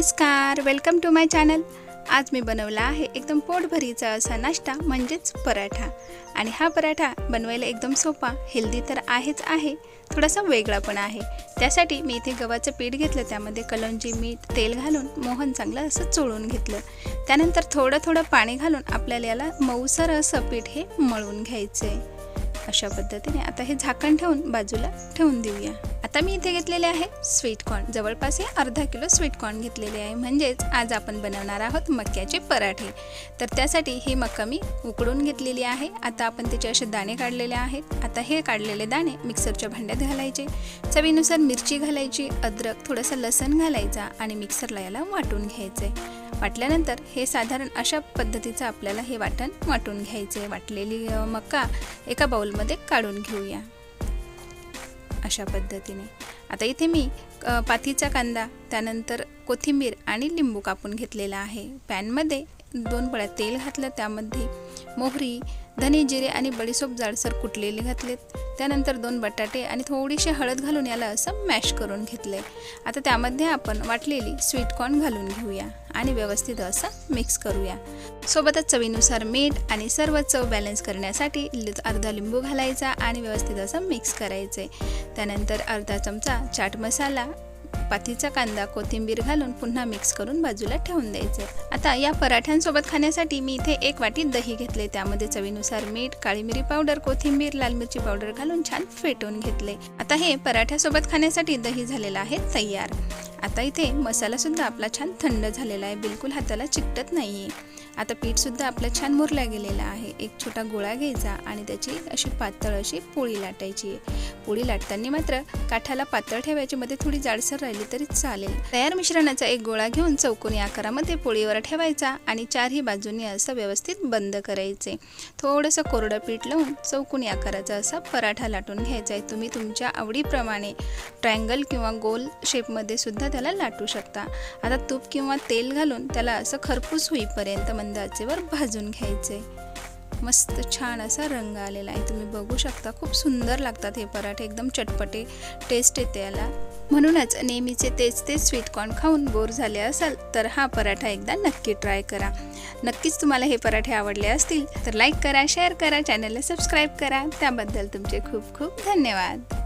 नमस्कार welcome to my channel आज मी बनवला आहे एकदम पोटभरीचा असा नाश्ता म्हणजेच पराठा. आणि हा पराठा बनवायला एकदम सोपा हेल्दी तर आहेच आहे थोडासा वेगळा पण आहे. त्यासाठी मी इथे गव्हाचं पीठ घेतलं त्यामध्ये कलंजी मीठ तेल घालून मोहन चांगलं असं चोळून घेतलं. त्यानंतर थोडं थोडं पाणी घालून आपल्याला याला मऊसर असं पीठ हे मळून घ्यायचं आहे अशा पद्धतीने आता हे झाकण ठेवून बाजूला ठेवून देऊया. आता मी इथे घेतलेले आहे स्वीट कॉर्न. जवळपास हे अर्धा किलो स्वीट कॉर्न घेतलेले आहे. म्हणजेच आज आपण बनवणार आहोत मक्याचे पराठे. तर त्यासाठी ही मका मी उकडून घेतलेली आहे. आता आपण त्याचे असे दाणे काढलेले आहेत. आता हे काढलेले दाणे मिक्सरच्या भांड्यात घालायचे. चवीनुसार मिरची घालायची अद्रक थोडंसं लसण घालायचा आणि मिक्सरला याला वाटून घ्यायचे. वाटल्यानंतर हे साधारण अशा पद्धतीचं आपल्याला हे वाटण वाटून घ्यायचं. आहे वाटलेली मका एका बाउलमध्ये काढून घेऊया. अशा पद्धतीने. आता इथे मी पाथीचा पातीचा कांदा त्यानंतर कोथिंबीर आणि लिंबू कापून घेतलेला आहे. पॅनमध्ये दोन पळ्या तेल घातलं त्यामध्ये मोहरी धने जिरे आणि बडीसोप जाडसर कुटलेले घातलेत. त्यानंतर दोन बटाटे आणि थोडीशी हळद घालून याला असं मॅश करून घेतले आता त्यामध्ये आपण वाटलेली स्वीटकॉर्न घालून घेऊया. आणि व्यवस्थित असं मिक्स करूया. सोबतच चवीनुसार मीठ आणि सर्व चव बॅलन्स करण्यासाठी अर्धा लिंबू घालायचा आणि व्यवस्थित असं मिक्स करायचे. त्यानंतर अर्धा चमचा चाट मसाला पातीचा कांदा कोथिंबीर घालून पुन्हा मिक्स करून बाजूला ठेवून द्यायचे. आता या पराठ्यांसोबत खाण्यासाठी मी इथे एक वाटी दही घेतले. त्यामध्ये चवीनुसार मीठ काळी मिरी पावडर कोथिंबीर लाल मिरची पावडर घालून छान फेटून घेतले. आता हे पराठ्यासोबत खाण्यासाठी दही झालेलं आहे तयार. आता इथे मसालासुद्धा आपला छान थंड झालेला आहे. बिलकुल हाताला चिकटत नाही आहे आता पीठसुद्धा आपलं छान मुरला गेलेला आहे. एक छोटा गोळा घ्यायचा आणि त्याची अशी पातळ अशी पोळी लाटायची आहे. पोळी लाटताना मात्र काठाला पातळ ठेवायची मध्ये थोडी जाडसर राहिली तरी चालेल. तयार मिश्रणाचा एक गोळा घेऊन चौकोनी आकारामध्ये पोळीवर ठेवायचा आणि चारही बाजूंनी असं व्यवस्थित बंद करायचे. थोडंसं कोरडं पीठ लावून चौकोनी आकाराचा असा पराठा लाटून घ्यायचा आहे. तुम्ही तुमच्या आवडीप्रमाणे ट्रायंगल किंवा गोल शेपमध्ये सुद्धा त्याला लाटू शकता. आता तूप किंवा तेल घालून त्याला असं खरपूस होईपर्यंत मंद आचेवर भाजून घ्यायचे. मस्त छान असा रंग आलेला आहे. तुम्ही बघू शकता खूप सुंदर लागतात हे पराठे. एकदम चटपटे टेस्ट येते याला. म्हणूनच नेहमीचे तेच तेच स्वीटकॉर्न खाऊन बोर झाले असाल तर हा पराठा एकदा नक्की ट्राय करा. नक्कीच तुम्हाला हे पराठे आवडले असतील तर लाईक करा शेअर करा चॅनलला सबस्क्राईब करा. त्याबद्दल तुमचे खूप खूप धन्यवाद.